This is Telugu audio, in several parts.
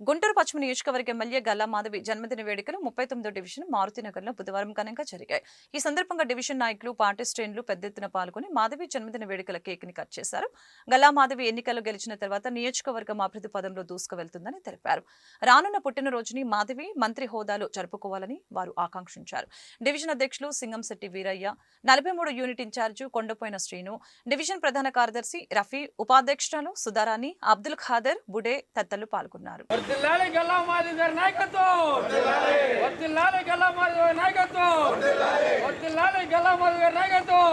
గుంటూరు పశ్చిమ నియోజకవర్గ ఎమ్మెల్యే గల్లా మాధవి జన్మదిన వేడుకలు ముప్పై తొమ్మిదో డివిజన్ మారుతినగర్లో బుధవారం ఘనంగా జరిగాయి. ఈ సందర్భంగా డివిజన్ నాయకులు పార్టీ శ్రేణులు పెద్ద ఎత్తున పాల్గొని మాధవి జన్మదిన వేడుకల కేక్ని కట్ చేశారు. గల్లా మాధవి ఎన్నికల్లో గెలిచిన తర్వాత నియోజకవర్గం అభివృద్ధి పదంలో దూసుకు వెళ్తుందని తెలిపారు. రానున్న పుట్టినరోజుని మాధవి మంత్రి హోదాలో జరుపుకోవాలని వారు ఆకాంక్షించారు. డివిజన్ అధ్యక్షులు సింగంశెట్టి వీరయ్య నలభై మూడు unit incharge Kondapoyina Srinu division ప్రధాన కార్యదర్శి రఫీ ఉపాధ్యక్షురాలు సుధారాణి అబ్దుల్ ఖాదర్ బుడే తదితరులు పాల్గొన్నారు. వర్దిల్లాలి గల్లా మాది గారి నాయకత్వం. వర్దిల్లాలి గల్లా మాది గారి నాయకత్వం. వర్దిల్లాలి గల్లా మాది గారి నాయకత్వం.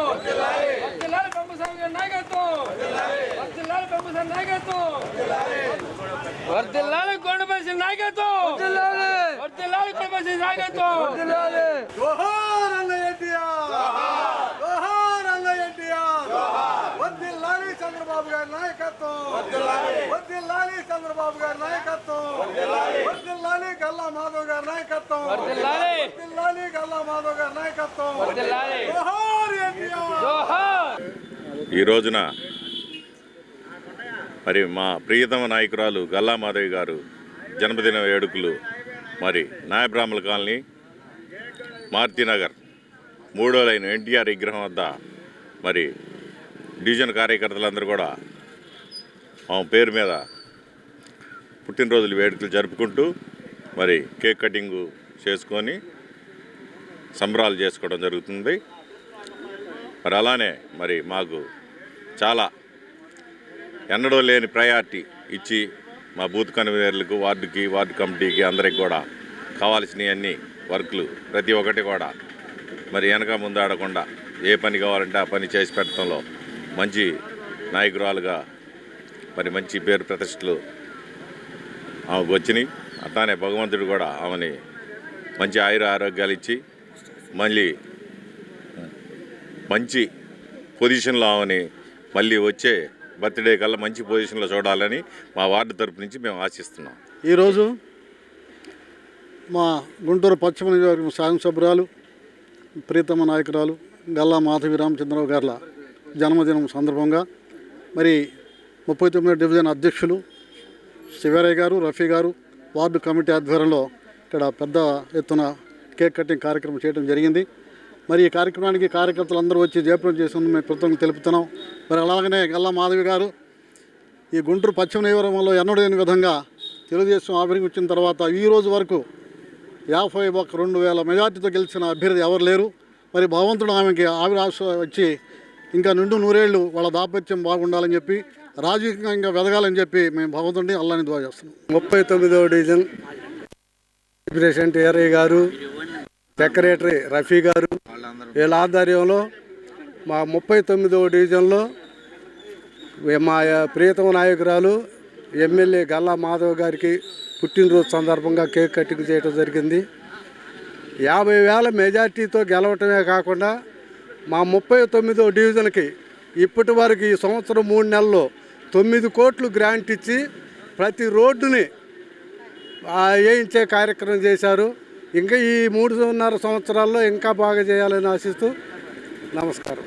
వర్దిల్లాలి పెంపసామి గారి నాయకత్వం. వర్దిల్లాలి పెంపసామి నాయకత్వం. వర్దిల్లాలి కొండపల్లి నాయకత్వం. వర్దిల్లాలి కొండపల్లి నాయకత్వం. జోహార్ అన్న ఎన్టీఆర్. చంద్రబాబు గారి నాయకత్వం. చంద్రబాబు గారి నాయకత్వం. వద్దిల్లాలి. గల్లా మాధవ్ గారి నాయకత్వం. వర్దిల్లాలి గల్లా మాధవ్ గారి నాయకత్వం. వర్దిల్లాలి ఈ రోజున మరి మా ప్రియతమ నాయకురాలు గల్లా మాధవి గారు జన్మదిన వేడుకలు మరి నాయబ్రాహ్మల కాలనీ మారుతినగర్ మూడో లైన్ ఎన్టీఆర్ విగ్రహం వద్ద మరి డివిజన్ కార్యకర్తలందరూ కూడా ఆమె పేరు మీద పుట్టినరోజులు వేడుకలు జరుపుకుంటూ మరి కేక్ కటింగు చేసుకొని సంబరాలు చేసుకోవడం జరుగుతుంది. మరి అలానే మరి మాకు చాలా ఎన్నడూ లేని ప్రయారిటీ ఇచ్చి మా బూత్ కన్వీనర్లకు వార్డుకి వార్డు కమిటీకి అందరికి కూడా కావాల్సినవన్నీ వర్క్లు ప్రతి ఒక్కటి కూడా మరి వెనక ముందు ఆడకుండా ఏ పని కావాలంటే ఆ పని చేసి పెట్టడంలో మంచి నాయకురాలుగా మరి మంచి పేరు ప్రతిష్టలు ఆమెకు వచ్చినాయి. అట్లానే భగవంతుడు కూడా ఆమెని మంచి ఆయుర ఆరోగ్యాలు ఇచ్చి మళ్ళీ మంచి పొజిషన్లో ఆమెని మళ్ళీ వచ్చే బర్త్డే కల్లా మంచి పొజిషన్లో చూడాలని మా వార్డు తరపు నుంచి మేము ఆశిస్తున్నాం. ఈరోజు మా గుంటూరు పశ్చిమ నియోజకవర్గం శాసనసభ్యురాలు ప్రీతమ నాయకురాలు గల్లా మాధవి రామచంద్రరావు గార్ల జన్మదినం సందర్భంగా మరి ముప్పై తొమ్మిది డివిజన్ అధ్యక్షులు శివరయ్య గారు రఫీ గారు వార్డు కమిటీ ఆధ్వర్యంలో ఇక్కడ పెద్ద ఎత్తున కేక్ కటింగ్ కార్యక్రమం చేయడం జరిగింది. మరి ఈ కార్యక్రమానికి కార్యకర్తలు అందరూ వచ్చి జయప్రం చేసినందుకు మేము కృతజ్ఞతలు తెలుపుతున్నాం. మరి అలాగనే గల్లా మాధవి గారు ఈ గుంటూరు పశ్చిమ నియోజకవర్గంలో ఎన్నడూ విధంగా తెలుగుదేశం ఆవిర్భవించిన తర్వాత ఈ రోజు వరకు యాభై ఒక రెండు వేల మెజార్టీతో గెలిచిన అభ్యర్థి ఎవరు లేరు. మరి భగవంతుడు ఆమెకి ఆవిరాశ వచ్చి ఇంకా నిండు నూరేళ్ళు వాళ్ళ దాపత్యం బాగుండాలని చెప్పి రాజకీయంగా ఇంకా వెదగాలని చెప్పి మేము భగవంతుడిని అల్లాని ద్వారా చేస్తున్నాం. ముప్పై తొమ్మిదవ డివిజన్ ప్రెసిడెంట్ ఏరయ్య గారు సెక్రటరీ రఫీ గారు వీళ్ళ ఆధ్వర్యంలో మా ముప్పై తొమ్మిదవ డివిజన్లో మా ప్రియతమ నాయకురాలు ఎమ్మెల్యే గల్లా మాధవ్ గారికి పుట్టినరోజు సందర్భంగా కేక్ కటింగ్ చేయడం జరిగింది. యాభై వేల మెజార్టీతో గెలవటమే కాకుండా మా ముప్పై తొమ్మిదో డివిజన్కి ఇప్పటి వరకు ఈ సంవత్సరం మూడు నెలల్లో తొమ్మిది కోట్లు గ్రాంట్ ఇచ్చి ప్రతి రోడ్డుని వేయించే కార్యక్రమం చేశారు. ఇంకా ఈ మూడున్నర సంవత్సరాల్లో ఇంకా బాగా చేయాలని ఆశిస్తూ నమస్కారం.